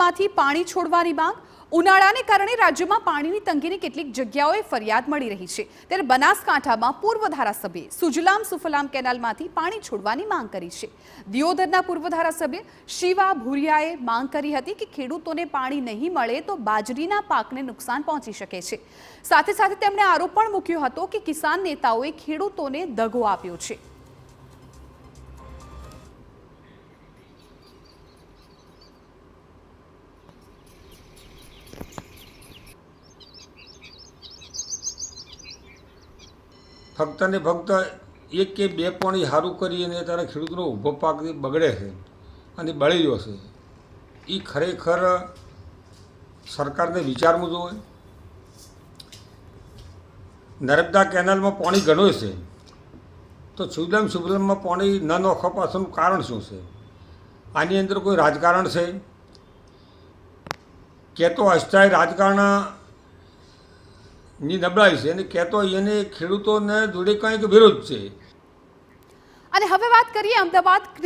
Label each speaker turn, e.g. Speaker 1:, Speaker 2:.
Speaker 1: માંથી પાણી છોડવાની માંગ. ઉનાળાને કારણે રાજ્યમાં પાણીની તંગીની કેટલીક જગ્યાઓએ ફરિયાદ મળી રહી છે. ત્યારે બનાસકાંઠામાં પૂર્વ ધારાસભ્યે સુજલામ સુફલામ કેનાલમાંથી પાણી છોડવાની માંગ કરી છે. દિયોદરના પૂર્વ ધારાસભ્ય શિવા ભુરિયાએ માંગ કરી હતી કે ખેડૂતોને પાણી નહીં મળે તો બાજરીના પાકને નુકસાન પહોંચી શકે છે. સાથે સાથે તેમણે આરોપ પણ મૂક્યો હતો કે કિસાન નેતાઓએ ખેડૂતોને દગો આપ્યો છે.
Speaker 2: ફક્ત ને ફક્ત એક કે બે પાણી સારું કરી અને ત્યારે ખેડૂતનો ઊભો પાક બગડે છે અને બળી છે. એ ખરેખર સરકારને વિચારવું જોઈએ. નર્મદા કેનાલમાં પાણી ઘણું છે. તો સુદમ સુબલમમાં પાણી ન નોખવા પાછળનું કારણ શું છે? આની અંદર કોઈ રાજકારણ છે? કે તો અસ્થાયી રાજકારણ ની નબળાઈ છે. અને કહેતો એને ખેડૂતોને જોડે કંઈક વિરોધ છે.
Speaker 1: અને હવે વાત કરીએ અમદાવાદ